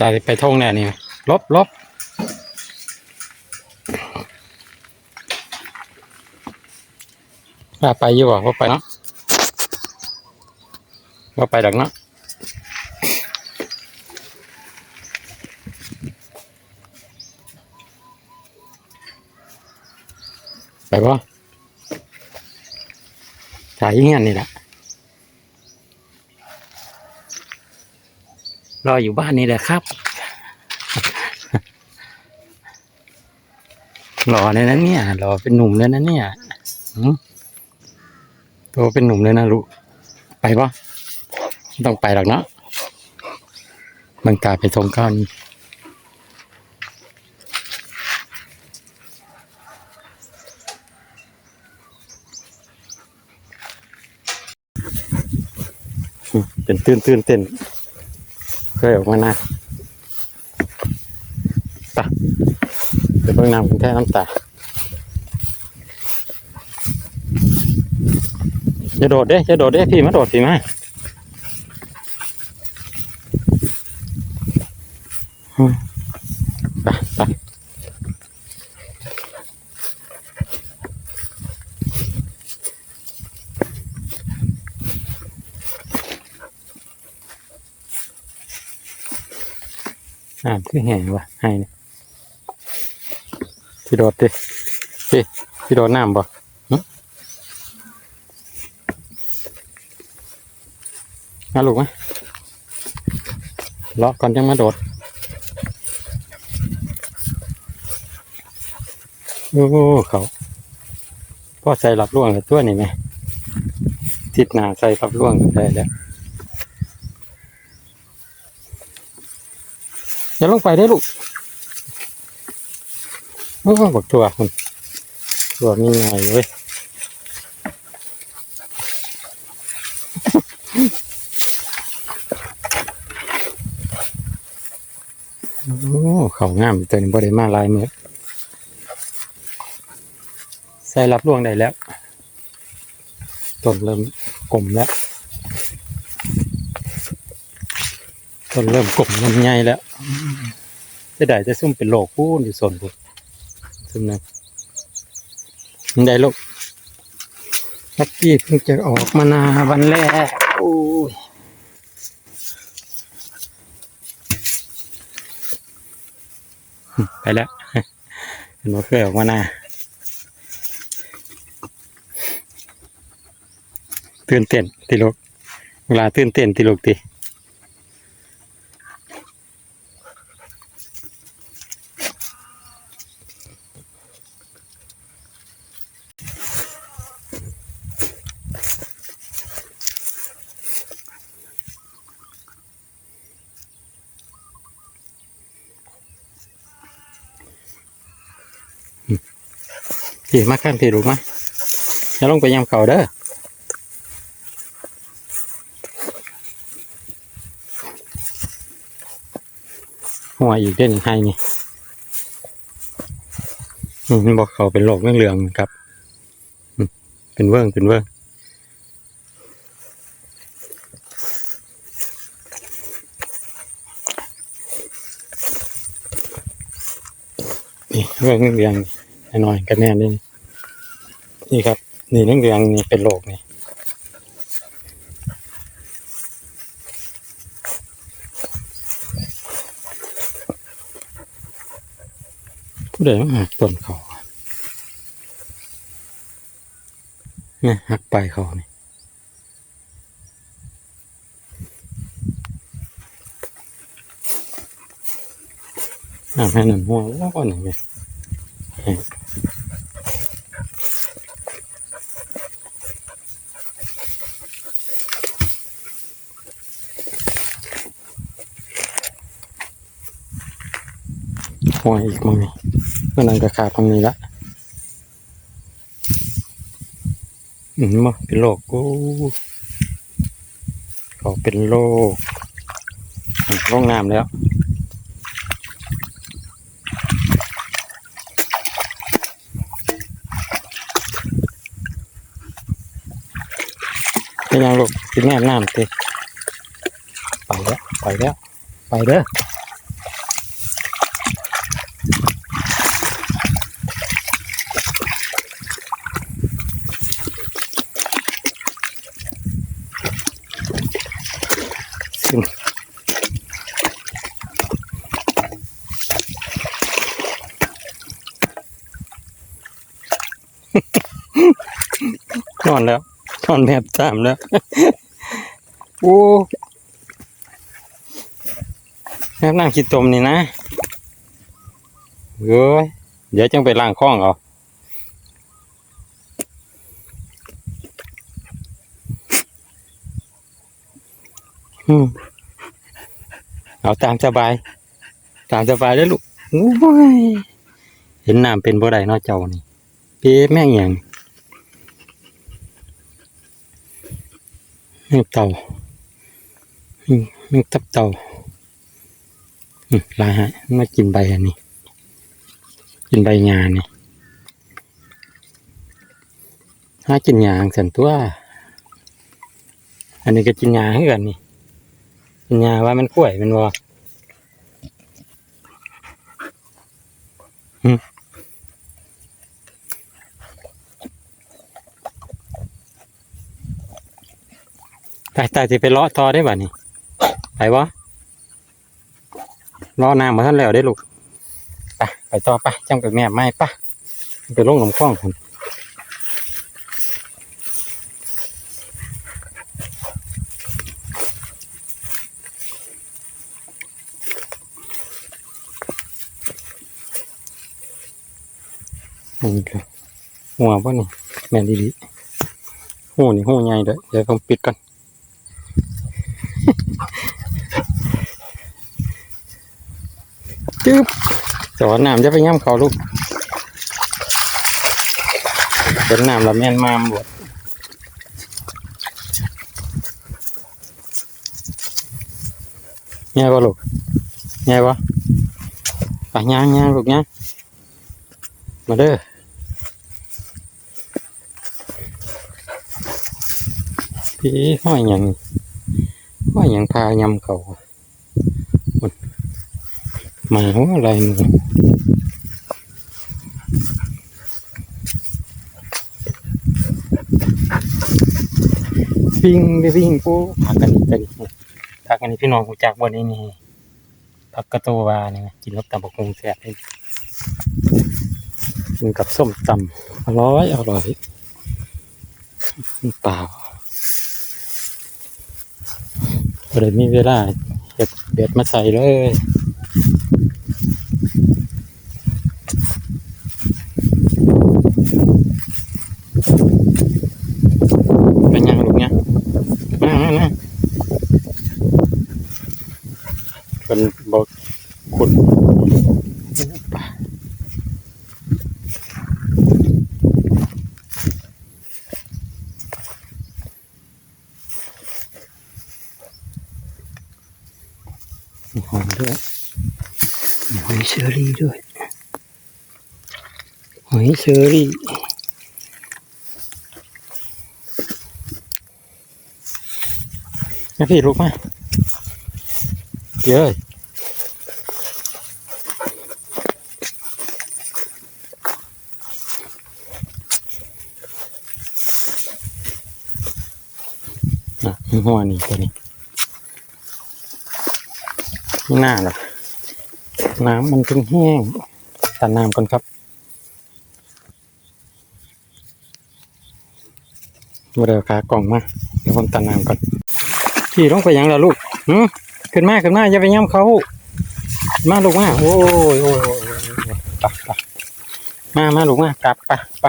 ตาไปท่องแน่นี่ลบลบว่าไปอยู่บ่ว่าไปเนาะว่าไปดักเนาะไปบ่ถ่ายอยังงั้นนี่แหละ รออยู่บ้านนี่แหละครับ รอเลยนะเนี่ย รอเป็นหนุ่มเลยนะเนี่ยหืมโตเป็นหนุ่มเลยนะลูกไปปะต้องไปหรอกเนาะมันกลายไปทงก้อนเป็นตื่นตื่นเต้น เคยออกมานะไปะเดี๋ยวเพิ่งน้ำคุณแท่น้ำตาจะโดดเด้จะโดดเด้พี่มาโดดพี่มาอืมไปไป น้ำคือแห้งว่ะให้นี่พี่โดดดิพี่พี่โดดน้ำบ่มาลูกมเลาะก่อนจังมาโดด โอ้เขาพ่อใส่รับร่วงเลยตัวนี่ไหมติดหนาใส่รับร่วงได้แล้ว อย่าลงไปได้ลูกโอ้บอกตัวคุณตัวมีไงเว้ยโอ้เขางามตัวนี้บริมาลายมือใส่รับร่วงได้แล้วต้นเริ่มกลมแล้ว ต้นเริ่มกลมมันใหญ่แล้วจะได้จะซุ่มเป็นโลกพูนอยู่ส่วนพูนซุ่มนั้นได้ลูกลักกี้เพิ่งจะออกมานาวันแรกโอ้ยไปแล้วเห็นว่าเคยออกมาหน้าตื่นเต้นติลูกเวลาตื่นเต้นติลูกติ พี่มาข้ามพี่ลูกมาอย่าลงไปยำเขาเด้อหัวอีกเด่นให้นี่มันบอกเขาเป็นโรคเรื่องเหลืองๆครับ เป็นเวิ้งเป็นเวิ้งนี่เวิ้งเหลือง หน่อยกันแน่นี่นี่ครับ นี่เรื่องเหลืองนี่เป็นโรคนี่ผู้ใดมาหักต้นเขาเนี่ยหักไปเขานี่น้ำให้หนึ่งหัวแล้วก็หนึ่งเลย หัวอีกมั้งนี่เมื่อนั้นก็ขาดตรงนี้ละอืมมาเป็นโรคกูขาเป็นโรคอืมร่องน้ำแล้วเป็นยังลูกกินแม่น้ำติไปแล้ว ไปแล้ว ไปเด้อึ้น นอนแล้ว นอนแบบสามแล้ว โอ้น้ำน้ำขี้ตมนี่นะเอ้ยเดี๋ยวจังไปล้างคล้องเหรอืม เอาตามสบาย ตามสบายเลยลูกเห็นน้ำเป็นบ่ได้เนอเจ้านี่เป๊ะแม่งอย่างแม่งเต่าแม่งแม่งตับเต่าอืมลาฮะมากินใบอันนี้ กินใบงานนี่หากินยางสันตัว อันนี้ก็กินยางให้กันนี่ กินยาว่ามันกล้วยมันวะตายตายสิไปเลาะต่อได้บ่นี่ไปวะเลาะน้ำมาท่านแล้วได้ลูกไปไปต่อไปจังไปแม่ไม่ปะไปลงหนมคล้องคน ครับหัวป่ะนี่แม่นดีๆหูนี่หูใหญ่เด้อเดี๋ยวผมปิดก่อนจึ๊บสอนน้ำจะไปย่ำเขาลูกเป็นน้ำละแม่นมามบวดง่ายปะลูกง่ายปะไปย่างย่างลูกย่างมาเด้อ พี่ห้อยหยังห้อยหยังพายำเขาหมาหัวอะไรหนูวิ่งไปวิ่งปูพากันกันพากันพี่น้องหูจักวันนี้นี่ผักกระโตวานี่กินกับตำบักหุ่งแซ่บเลยกินกับส้มตำอร่อยอร่อยเปล่าก็ เลยมีเวลาเห็ดเบ็ดมาใส่เลย เป็นยังลูกเนี่ยมามามาเป็นบอกขุดมีหอมด้วยมีหอยเชอรี่ด้วย ห อยเชอรี่ นะพี่ลุกมาเยอะนะหัวนี่ตัวนี้ไม่น่าหรอกน้ำมันเพิ่งแห้งตัดน้ำก่อนครับ มาเดี๋ยวขากล่องมาเดี๋ยวผมตัดน้ำก่อนพี่ต้องไปยังล่ะลูกหืมขึ้นมาขึ้นมาอย่าไปย่ำเขามาลูกมาโอ้ยโอ้ยโอ้ยโอ้ยโอ้ยไปไปมามาลูกมากลับปไป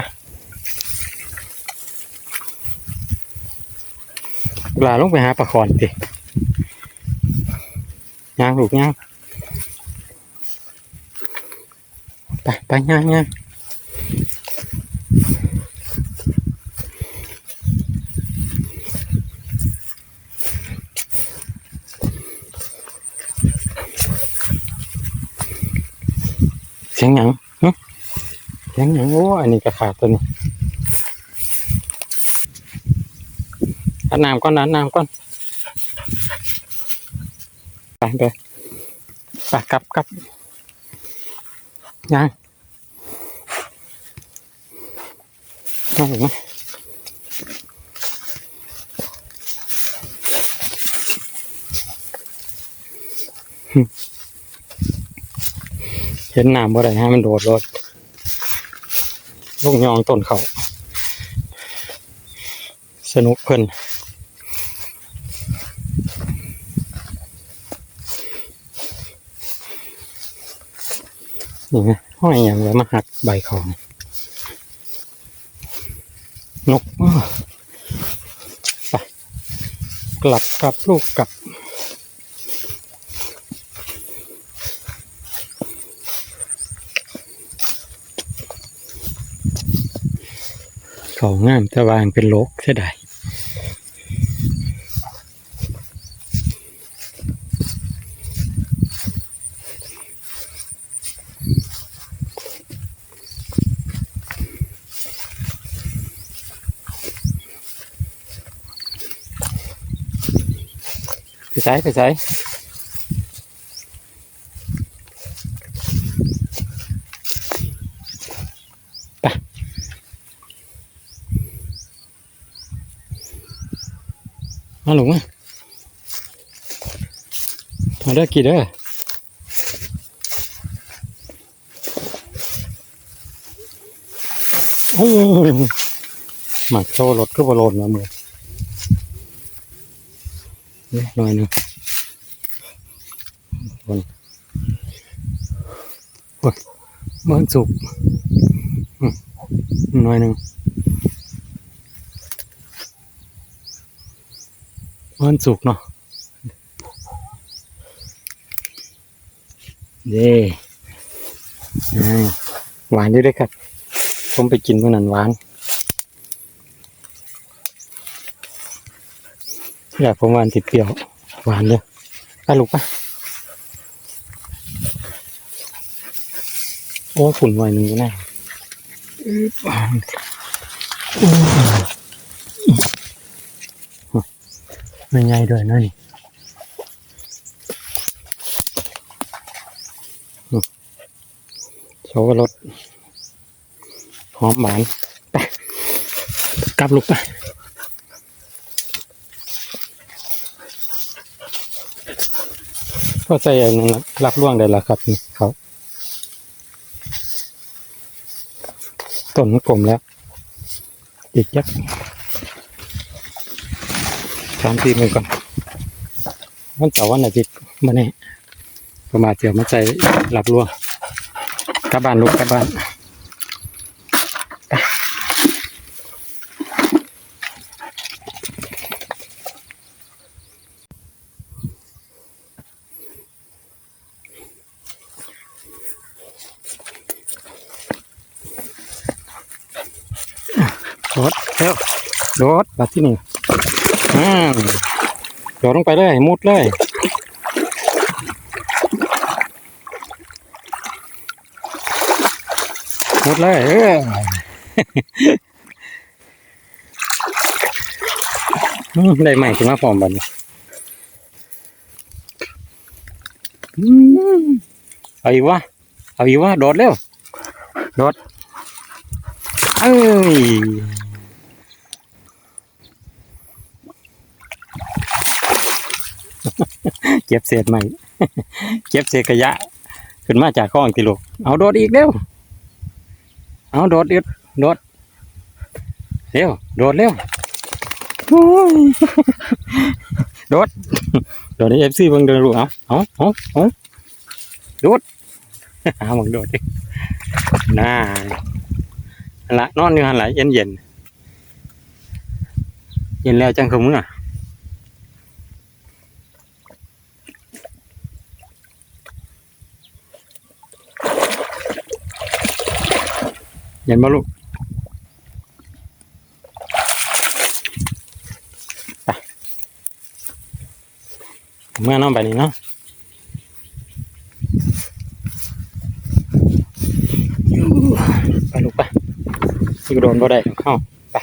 เวลาลงไปหาปลาคอนดิย่างลูกย่างไปไปย่างย่าง สียงหยังเสียงหยังโอ้อันนี้กระขาดตัวนี้อัดน้ำก้อนนั้นน้ำก้อนไปไปไปกลับกลับยังยังไหม เห็นน้ำบ่ได้ให้มันโดดรถลูกยองต้นเขาสนุกเพิ่นนี่ไงห้อยอย่างไว้มาหักใบของนกไปกลับกลับลูกกลับ เขางามแต่วาอันเป็นโลกเสียดายไปใส่ไปใส่ มาหลงมามาเด้กี่เด้อหมักโชว์รถก็บอลนมาเมื่อนี่หน่อยหนึงคนโอ้ยมันสุกหน่อยหนึ่ง มันสุกเนาะเย่อ่าหวานอยู่ด้วยครับ ผมไปกินเมื่อนั้นหวานอยากผมหวานติดเปรี้ยว หวานเลยไปลูกปะโอ้ฝุ่นหน่อยหนึ่งก็ได้ หวานใหญ่ด้วยนะนี่โชว์รสหอมหวานไปกลับลูกไปก็ใส่อันนั้นรับล่วงได้แล้วครับนี่เขาต้นมันกลมแล้วอีกยัก สามสี่มือก่อนวันเสาร์วันอาทิตย์มาแน่ประมาณเจียวมาใส่รับล่วกลับบ้านลูกกลับบ้านโดดเร็วโดดมาที่นี่ อ่าโดดลงไปเลยมุดเลยมุดเลยเออได้ใหม่ขึ้นมาพร้อมบันอืมเอาอีกวะเอาอีกวะโดดเร็วโดดเอ้ย เก็บเศษใหม่ เก็บเศษขยะ ขึ้นมาจากข้องติลูกเอาโดดอีกเร็ว เอาโดดอีกโดด เร็ว โดดเร็วโอ้ยโดด โดดในเอฟซีเบิ่งเดินลูกเอาเอาเอาเอาโดดหาบังโดดดิน่าละนอนอยู่หันหลเย็นเย็นเย็นแล้วจังคือมึงอะ เย็นบ่ลูกไปเมื่อน้องไปนี่เนาะไปลูกไปที่โดนบ่ได้เข้าไป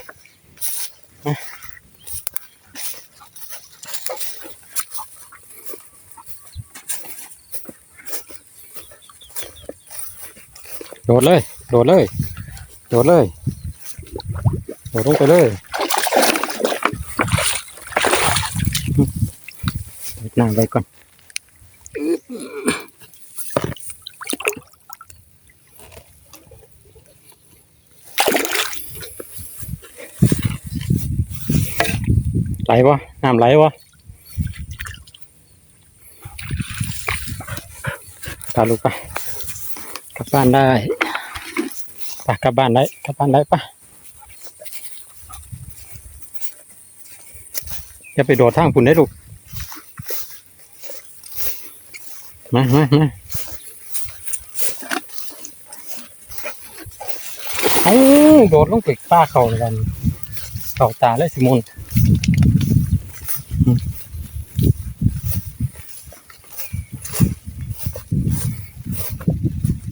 โดดเลย โดดเลย โดดเลย โดดลงไปเลยน้ำไว้ก่อนไหลวะน้ำไหลวะพาลูกไปกลับบ้านได้ ไปกลับบ้านได้กลับบ้านได้ปะอย่าไปโดดทางปุ่นได้ลูกมามามาโอ้โดดลงไปป้าเขาเลยกันเข้าตาเลยสิมุนอืม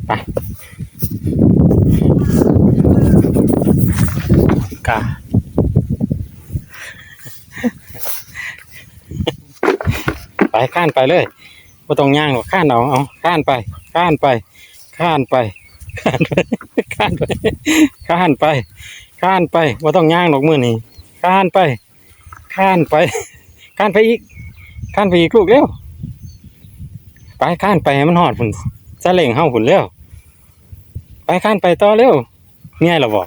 ไปกาไป ข้านไปเลยไม่ต้องย่างหรอกข้านเอาเอาข้านไปข้านไปข้านไปข้านไปข้านไปข้านไปข้านไปว่าต้องย่างหรอกมือนี้ข้านไปข้านไปข้านไปอีกข้านไปอีกลูกเร็วไปข้านไปให้มันหอดฝุ่นซาเล่งเฮาฝุ่นเร็วไปข้านไปต่อเร็วง่ายหรอบอก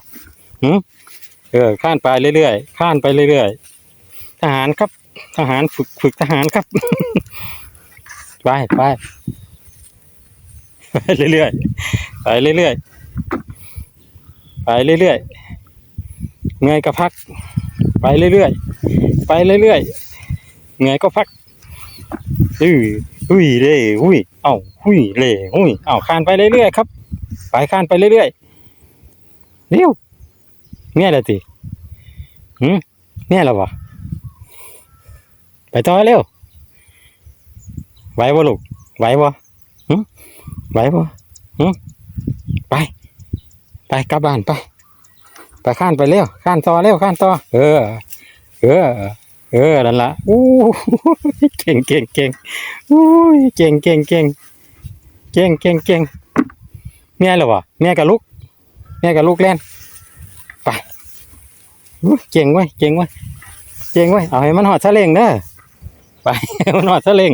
หืมเออข้านไปเรื่อยๆข้านไปเรื่อยๆทหารครับ ทหารฝึกฝึกทหารครับ ไปไปไปเรื่อยๆไปเรื่อยๆไปเรื่อยๆเงยก็พัก ไปเรื่อยๆไปเรื่อยๆเหนื่อยก็พักอือหุยเร่หุยเอ้าหุยเร่หุยเอ้าคานไปเรื่อยๆครับ ไปคานไปเรื่อยๆเร็วเนี่ยแหละติหืมเนี่ยแหละวะ ไปต่อเร็วไหวบ่ลูกไหวบ่หืมไหวบ่หืมไป ไปกลับบ้านไป ไปข้านไปเร็วข้านต่อเร็วข้านต่อเออ เออ เออนั่นละอู้เก่งเก่งเก่งอู้ยเก่งเก่งเก่งเก่งเก่งเก่งเมียหรอวะเมียกับลูกเมียกับลูกเล่นไปอู้เก่งเว้ยเก่งเว้ยเก่งเว้ยเอาให้มันหอดซะเล่งเด้อ ไปห้มันหอดซะเล่ง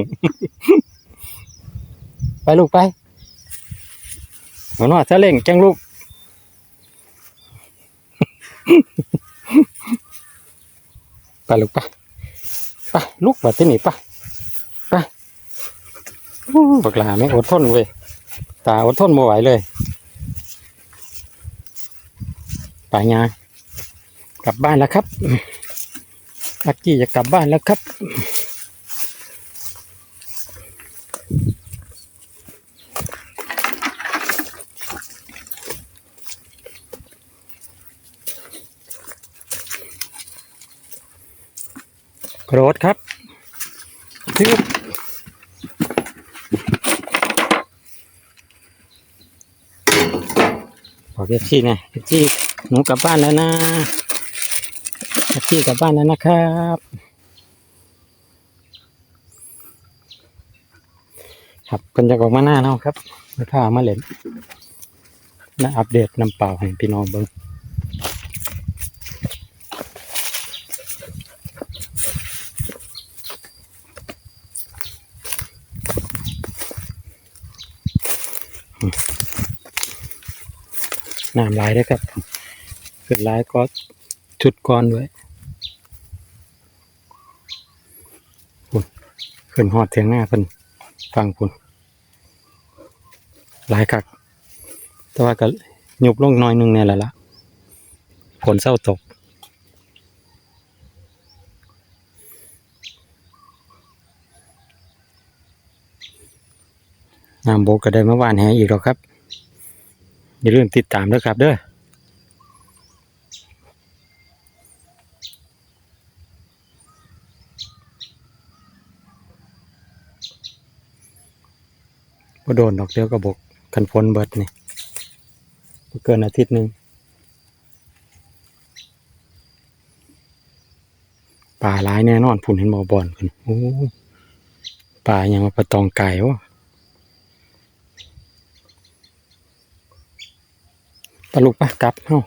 ไปลูกไป มันหอดซะเล่งจังลูก ไปลูกไปไปลูกไปที่นี่ไปไปบักลาไม่อดทนเว้ยตาอดทนไม่ไหวเลยไปงานกลับบ้านแล้วครับลักกี้จะกลับบ้านแล้วครับ กรธครับทึบบอกเอฟซีไงเอฟซีหนูกลับบ้านแล้วนะเอฟซีกลับบ้านแล้วนะครับ ครับ เป็นจะออกมาหน้าเนาะครับมาพามาเล่นและอัปเดตน้ำเปล่าให้พี่น้องเบิ่งน้ำลายด้วยครับขึ้นลายก็จุดก้อนด้วยคุณขึ้นหอดเทียงหน้าเพิ่นฟังคุณ หลายคัก แต่ว่าก็ยุบลงน้อยหนึงเนี่ยแหละละฝนเศร้าตก น้ำโบกก็ได้เมื่อวานแหอีกแล้วครับ อย่าลืมติดตามด้วยครับเด้อบ่โดนดอกเดียวก็บก กันฝนเบิดนี่บ่เกินอาทิตย์หนึ่งป่าหลายแน่นอนผุนเห็นบอบอนพุ่นโอ้ป่ายังมาปลาตองไก่วะปลาลูกปะกลับเฮา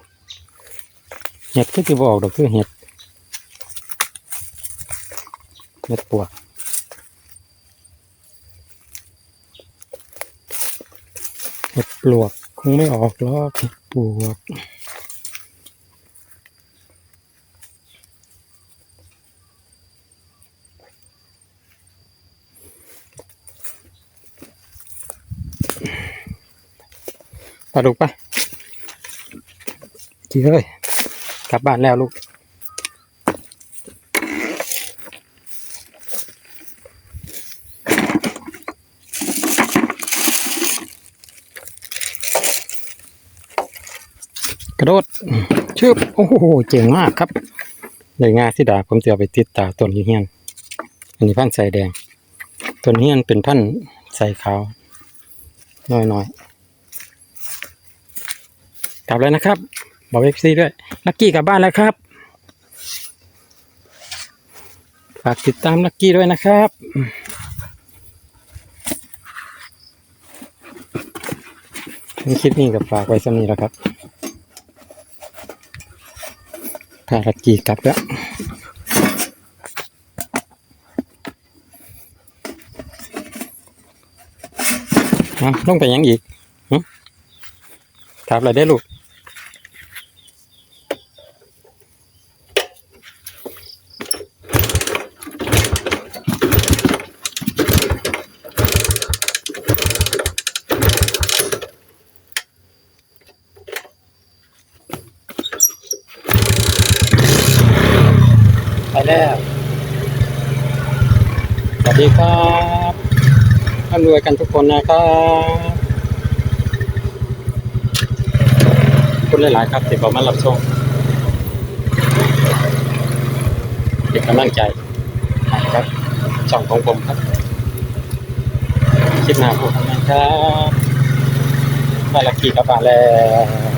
เห็ดคือสิบออกดอกคือเห็ดเห็ดปวก เห็ดปลวกคงไม่ออกหรอกเห็ดปลวกปลาดุกปะจีเอ้ยกลับบ้านแล้วลูก กระโดดชืบโอ้โหเจ๋งมากครับในงาสิดาผมจะเอาไปติดตาต้นเฮียน อันนี้พันธุ์ใส่แดงต้นเฮียนเป็นพันธุ์ใส่ขาวน้อยๆกลับแล้วนะครับบอกเอฟซีด้วยลักกี้กลับบ้านแล้วครับฝากติดตามลักกี้ด้วยนะครับคลิปนี้กับฝากไว้สำนี้แล้วครับ พาลักกี้กลับแล้วอะลงไปยังอีกหึถามอะไรได้ลูก ไปแล้ว สวัสดีครับร่ำรวยกันทุกคนนะครับคุณหลาย ๆ ครับที่เข้ามารับชมเป็นกำลังใจให้ครับช่องของผมครับคลิปหน้าพบกันนะครับมาลักกี้กลับมาแล้ว